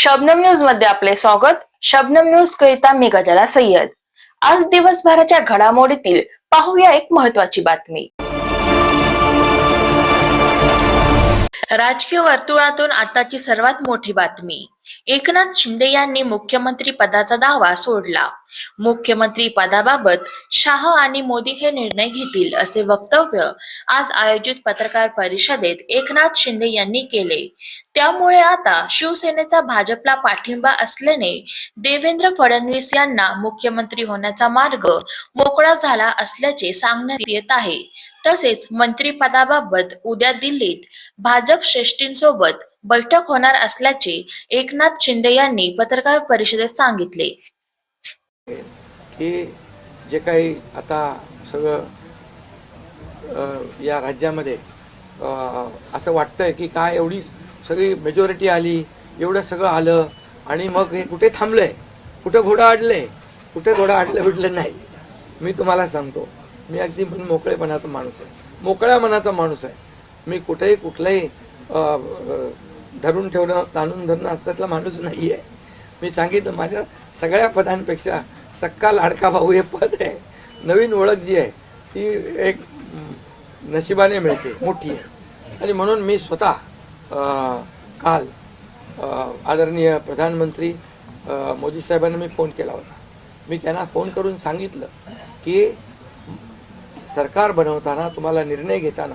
शबनम न्यूजमध्ये आपले स्वागत. शबनम न्यूज करिता मी गजाला सय्यद. आज दिवसभराच्या घडामोडीतील पाहूया एक महत्वाची बातमी. राजकीय वर्तुळातून आताची सर्वात मोठी बातमी. एकनाथ शिंदे यांनी मुख्यमंत्री पदाचा दावा सोडला. मुख्यमंत्री पदाबाबत शाह आणि मोदी हे निर्णय घेतील असे वक्तव्य आज आयोजित पत्रकार परिषदेत एकनाथ शिंदे यांनी केले. त्यामुळे आता शिवसेनेचा भाजपला पाठिंबा असल्याने देवेंद्र फडणवीस यांना मुख्यमंत्री होण्याचा मार्ग मोकळा झाला असल्याचे सांगण्यात येत आहे. तसेच मंत्रीपदाबाबत उद्या दिल्लीत भाजप श्रेष्ठींसोबत बैठक होणार असल्याचे एकनाथ शिंदे यांनी पत्रकार परिषदेत सांगितले. की जे काही आता सगळं या राज्यामध्ये असं वाटतंय की काय एवढी सगळी मेजॉरिटी आली एवढं सगळं आलं आणि मग हे कुठे थांबलंय? कुठं घोडा अडलंय कुठे घोडा अडलं बिडलं नाही? मी तुम्हाला सांगतो. मी अगदी मोकळेपणाचा माणूस आहे. मोकळ्या मनाचा माणूस आहे. मी कुठेही कुठलंही धरून ठेवणं ताणून धरणं असल्यातला माणूस नाही आहे मी सांगितलं माझ्या सगळ्या पदांपेक्षा सक्का लाडका भाऊ हे पद आहे. नवीन ओळख जी आहे ती एक नशिबाने मिळते मोठी आहे. आणि म्हणून मी स्वतः काल आदरणीय प्रधानमंत्री मोदी साहेबांना मी फोन केला होता. मी त्यांना फोन करून सांगितलं की सरकार बनवताना तुम्हाला निर्णय घेताना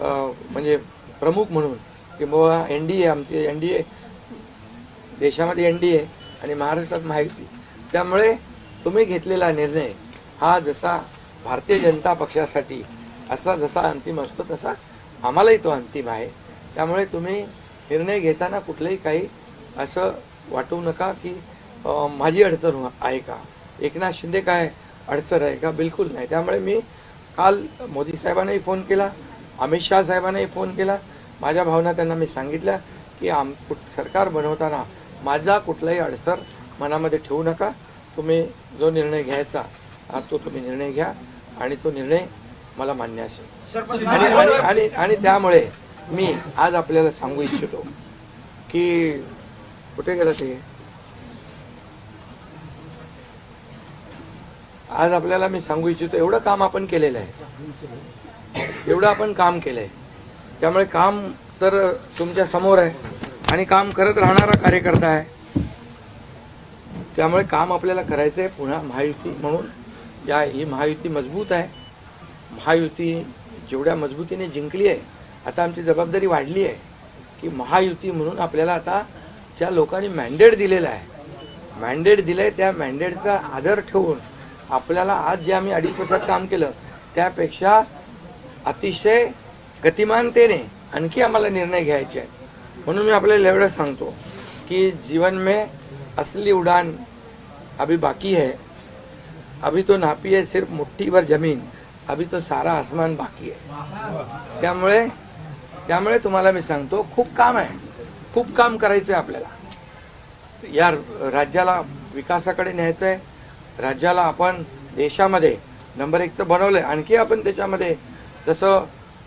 म्हणजे प्रमुख म्हणून की बाबा एन डी ए आमचे एन डी ए देशामध्ये एन डी ए आणि महाराष्ट्रात माहिती. त्यामुळे तुम्ही घेतलेला निर्णय हा जसा भारतीय जनता पक्षासाठी असा जसा अंतिम असतो तसा आम्हालाही तो अंतिम आहे. त्यामुळे तुम्ही निर्णय घेताना कुठलंही काही असं वाटू नका की माझी अडचण हो, आहे का? एकनाथ शिंदे काय अडचण आहे का? बिलकुल नाही. त्यामुळे मी काल मोदी साहेबांनाही फोन केला. अमित शहा साहेबांनाही फोन केला. माझ्या भावना त्यांना मी सांगितल्या की आम कुठ- सरकार बनवताना माझा कुठलाही अडसर मनामध्ये ठेवू नका. तुम्ही जो निर्णय घ्यायचा तो तुम्ही निर्णय घ्या आणि तो निर्णय मला मान्य असेल. आणि आणि त्यामुळे मी आज आपल्याला सांगू इच्छितो की कुठे गेलं ते? आज आपल्याला मी सांगू इच्छितो एवढं काम आपण केलेलं आहे. एवढं आपण काम केलंय. त्यामुळे काम तर तुमच्यासमोर आहे. आणि काम करत राहणारा कार्यकर्ता आहे. त्यामुळे काम आपल्याला करायचं आहे पुन्हा महायुती म्हणून. या ही महायुती मजबूत आहे. महायुती जेवढ्या मजबूतीने जिंकली आहे आता आमची जबाबदारी वाढली आहे की महायुती म्हणून आपल्याला आता ज्या लोकांनी मॅन्डेट दिलेला आहे मॅन्डेट दिलं आहे त्या मॅन्डेटचा आदर ठेवून आपल्याला आज जे आम्ही अडीच वर्षात काम केलं त्यापेक्षा अतिशय गतिमानतेने आणखी आम्हाला निर्णय घ्यायचे आहेत. म्हणून मी आपल्याला एवढं सांगतो कि जीवन में असली उड़ान अभी बाकी है. अभी तो नापी है सिर्फ मुठ्ठीभर जमीन. अभी तो सारा आसमान बाकी आहे त्यामुळे त्यामुळे तुम्हाला मी सांगतो खूप काम आहे. खूप काम करायचं आहे आपल्याला. या राज्याला विकासाकडे न्यायचं आहे राज्याला आपण देशामध्ये नंबर एकचं बनवलं आहे आणखी आपण त्याच्यामध्ये जसं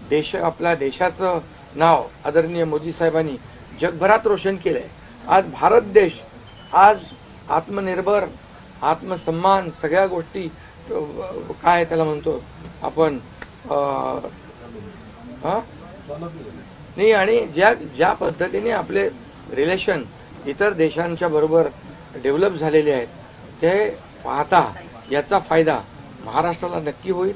देश आपल्या देशाचं नाव आदरणीय मोदी साहेबांनी जगभरात रोशन केलं आहे आज भारत देश आज आत्मनिर्भर आत्मसन्मान सगळ्या गोष्टी काय त्याला म्हणतो आपण नाही आणि ज्या ज्या पद्धतीने आपले रिलेशन इतर देशांच्या बरोबर डेव्हलप झालेले आहेत ते पाहता याचा फायदा महाराष्ट्राला नक्की होईल.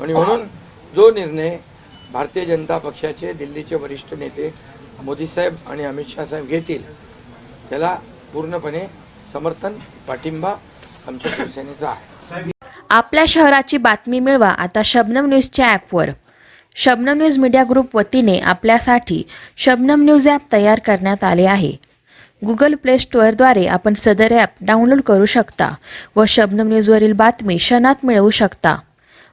आणि म्हणून जो निर्णय भारतीय जनता पक्षाचे दिल्लीचे वरिष्ठ नेते मोदी साहेब आणि अमित शहा साहेब घेतील त्याला पूर्णपणे समर्थन पाठिंबा आमच्या शिवसेनेचा आहे. आपल्या शहराची बातमी मिळवा आता शबनम न्यूजच्या ॲपवर. शबनम न्यूज मीडिया ग्रुप वतीने आपल्यासाठी शबनम न्यूज ॲप तयार करण्यात आले आहे. गुगल प्ले स्टोअरद्वारे आपण सदर ॲप डाउनलोड करू शकता व शबनम न्यूजवरील बातमी क्षणात मिळवू शकता.